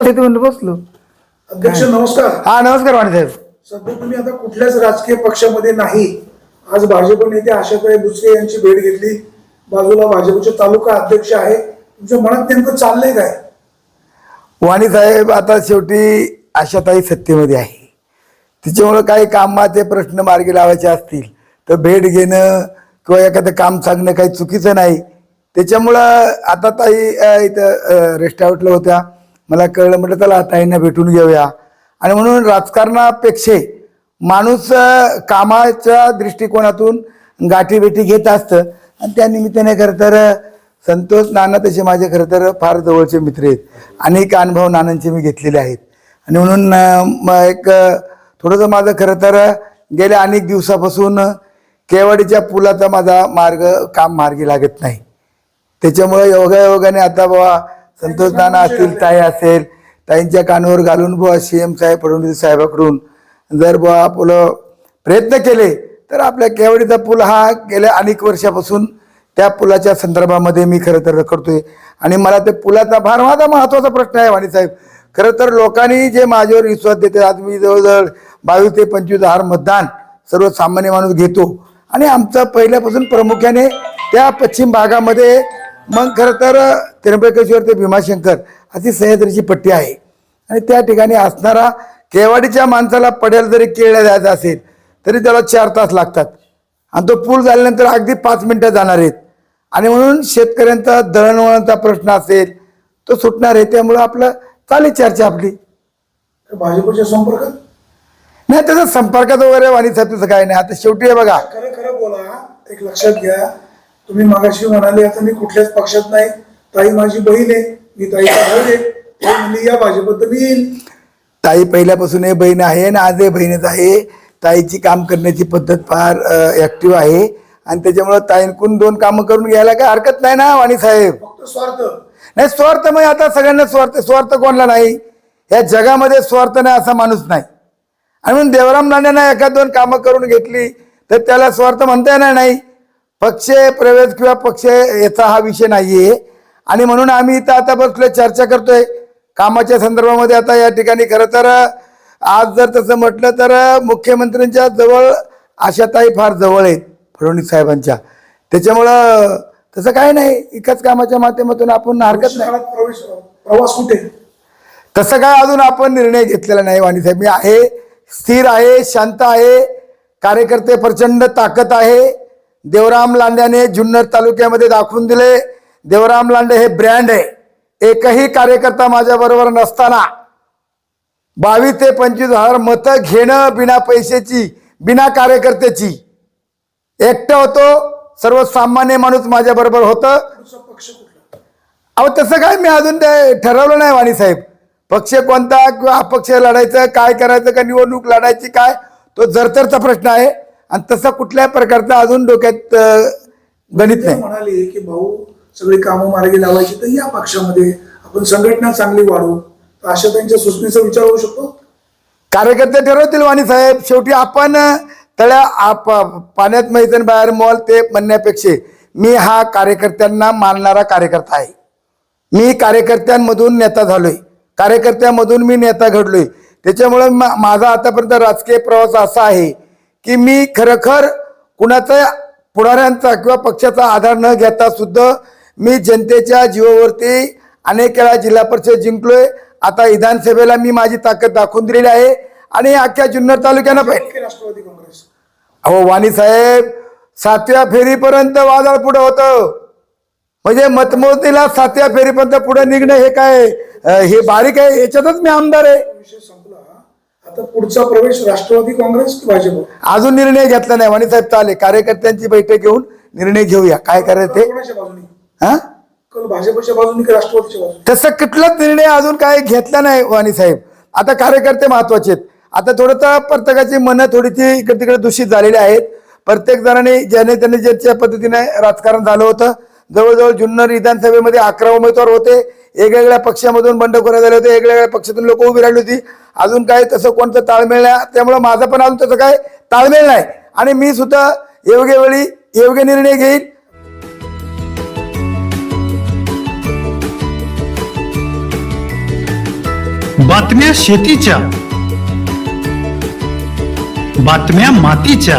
तिथे म्हणलं बसलो. अध्यक्ष नमस्कार. हा नमस्कार वाणी साहेब. सध्या तुम्ही आता कुठल्याच राजकीय पक्षामध्ये नाही. आज भाजप नेते आशाताई बुचके यांची भेट घेतली. बाजूला भाजपचे तालुका अध्यक्ष आहे. तुमच्या मनात नेमकं चाललंय काय? वाणी साहेब आता शेवटी आशाताई सत्तेमध्ये आहे. तिच्यामुळं काही कामाचे प्रश्न मार्गी लावायचे असतील तर भेट घेणं किंवा एखादं काम सांगणं काही चुकीचं नाही. त्याच्यामुळं आता ताई अ, इथं रेस्ट आउटला होत्या. मला कळलं म्हटलं चला ताईंना भेटून घेऊया. आणि म्हणून राजकारणापेक्षा माणूस कामाच्या दृष्टिकोनातून गाठीभेटी घेत असतं. आणि त्या निमित्ताने खरं तर संतोष नाना तसे माझे खरं तर फार जवळचे मित्र आहेत. अनेक अनुभव नानांचे मी घेतलेले आहेत. आणि म्हणून मग एक थोडंसं माझं खरं तर गेल्या अनेक दिवसापासून केवाडीच्या पुलाचा माझा मार्ग काम मार्गी लागत नाही. त्याच्यामुळे योगायोगाने आता बाबा संतोष नाना असतील ताई असेल ताईंच्या कानावर घालून बुवा सी एम साहेब फडणवीस साहेबाकडून जर बुवा आपलं प्रयत्न केले तर आपल्या केवडीचा पूल हा गेल्या अनेक वर्षापासून त्या पुलाच्या संदर्भामध्ये मी खरं तर करतोय. आणि मला ते पुलाचा फार माझा महत्त्वाचा प्रश्न आहे वाणी साहेब. खरं तर लोकांनी जे माझ्यावर विश्वास देते आज मी जवळजवळ बावीस ते पंचवीस हजार मतदान सर्वसामान्य माणूस घेतो. आणि आमचं पहिल्यापासून प्रामुख्याने त्या पश्चिम भागामध्ये मग खरं तर त्र्यंबकेश्वर ते भीमाशंकर अशी सह्याद्रीची पट्टी आहे. आणि त्या ठिकाणी असणारा केवाडीच्या माणसाला पडेल जरी केळल्या जायचं असेल तरी त्याला चार तास लागतात. आणि तो पूल झाल्यानंतर अगदी पाच मिनिटं जाणार आहेत. आणि म्हणून शेतकऱ्यांचा दळणवळणचा प्रश्न असेल तो सुटणार आहे. त्यामुळं आपलं चालेल चर्चा आपली. भाजपच्या संपर्कात? नाही त्याचा संपर्कात वगैरे वाणी साहेब तसं काय नाही. आता शेवटी बघा. खरं खरं बोला. एक लक्षात घ्या. तुम्ही मागाशी म्हणाले आता मी कुठल्याच पक्षात नाही. ताई माझी बहीण आहे. मी ताईचा भाऊ आहे. म्हणली या भाजपत मी येईल. ताई पहिल्यापासून हे बहीण आहे आणि आजही बहीणच आहे. ताईची काम करण्याची पद्धत फार ऍक्टिव्ह आहे. आणि त्याच्यामुळं ताईंकून दोन कामं करून घ्यायला काय हरकत नाही ना वाणी साहेब? फक्त स्वार्थ. नाही स्वार्थ मग आता सगळ्यांना स्वार्थ स्वार्थ कोणला नाही? या जगामध्ये स्वार्थ नाही असा माणूस नाही. आणि म्हणून देवराम लांडेनं एखाद दोन कामं करून घेतली तर त्याला स्वार्थ म्हणता येणार नाही. पक्ष प्रवेश किंवा पक्ष याचा हा विषय नाहीये. आणि म्हणून आम्ही इथं आता बसलोय चर्चा करतोय. कामाच्या संदर्भामध्ये आता या ठिकाणी खरं तर आज जर तसं म्हटलं तर मुख्यमंत्र्यांच्या जवळ आशाताई फार जवळ आहेत फडणवीस साहेबांच्या. त्याच्यामुळं तसं काही नाही. एकाच कामाच्या माध्यमातून आपण हरकत नाही. प्रवेश प्रवास कुठे? तसं काय अजून आपण निर्णय घेतलेला नाही वाणी साहेब. मी आहे स्थिर आहे शांत आहे. कार्यकर्ते प्रचंड ताकद आहे. देवराम लांड्याने जुन्नर तालुक्यामध्ये दाखवून दिले. देवराम लांडे हे ब्रँड आहे. एकही कार्यकर्ता माझ्याबरोबर नसताना बावीस ते पंचवीस हजार मतं घेणं बिना पैशाची बिना कार्यकर्त्याची. एकटं होतो सर्वसामान्य माणूस माझ्याबरोबर होतं. अहो तसं काय मी अजून ते ठरवलं नाही वाणी साहेब. पक्ष कोणता किंवा अपक्ष लढायचं काय करायचं का निवडणूक लढायची काय? तो जरतरचा प्रश्न आहे. आणि तसा कुठल्याही प्रकारचा अजून डोक्यात गणित नाही. म्हणाले की भाऊ सगळी कामं मार्गी लावायची तर या पक्षामध्ये आपण संघटना चांगली वाढवू. तर अशा त्यांच्या सूचनेचा विचार होऊ शकतो? कार्यकर्ते ठरवतील वाणी साहेब. शेवटी आपण तळ्या आप पाण्यात मैदान बाहेर मॉल ते म्हणण्यापेक्षा मी हा कार्यकर्त्यांना मानणारा कार्यकर्ता आहे. मी कार्यकर्त्यांमधून नेता झालोय. कार्यकर्त्यांमधून मी नेता घडलोय. त्याच्यामुळे माझा आतापर्यंत राजकीय प्रवास असा आहे की मी खरोखर कुणाचा पुढाऱ्यांचा किंवा पक्षाचा आधार न घेता सुद्धा मी जनतेच्या जीवावरती अनेक वेळा जिल्हा परिषद जिंकलोय. आता विधानसभेला मी माझी ताकद दाखवून दिलेली आहे आणि अख्ख्या जुन्नर तालुक्यानं पाहिजे राष्ट्रवादी काँग्रेस. अहो वाणी साहेब सातव्या फेरीपर्यंत वादळ पुढे होतं. म्हणजे मतमोजणीला सातव्या फेरीपर्यंत पुढे निघणं हे काय हे बारीक आहे? याच्यातच मी आमदार आहे. आता पुढचा प्रवेश राष्ट्रवादी काँग्रेस की भाजप? अजून निर्णय घेतला नाही वाणी साहेब चालेल कार्यकर्त्यांची बैठक घेऊन निर्णय घेऊया. काय करायचं ते? कोणाच्या बाजूने? हा? कल भाजपच्या बाजूने की राष्ट्रवादीच्या बाजूने? तसं कुठलाच निर्णय अजून काय घेतला नाही वाणी साहेब आता कार्यकर्ते महत्त्वाचे आहेत. आता थोडंसं प्रत्येकाची मनं थोडीशी इकडे तिकडे दूषित झालेली आहेत. प्रत्येक जणांनी ज्याने त्यांनी ज्याच्या पद्धतीने राजकारण झालं होतं जवळजवळ जुन्नर विधानसभेमध्ये अकरा उमेदवार होते. वेगवेगळ्या पक्षामधून बंडखोऱ्या झाले होते. वेगवेगळ्या पक्षातून लोक उभी राहिली होती. अजून काय तसं कोणतं ताळमेळ नाही. त्यामुळे माझं पण अजून तसं काय ताळमेळ नाही. आणि मी सुद्धा योग्य वेळी योग्य निर्णय घेईल बातम्या शेतीच्या. बातम्या मातीच्या.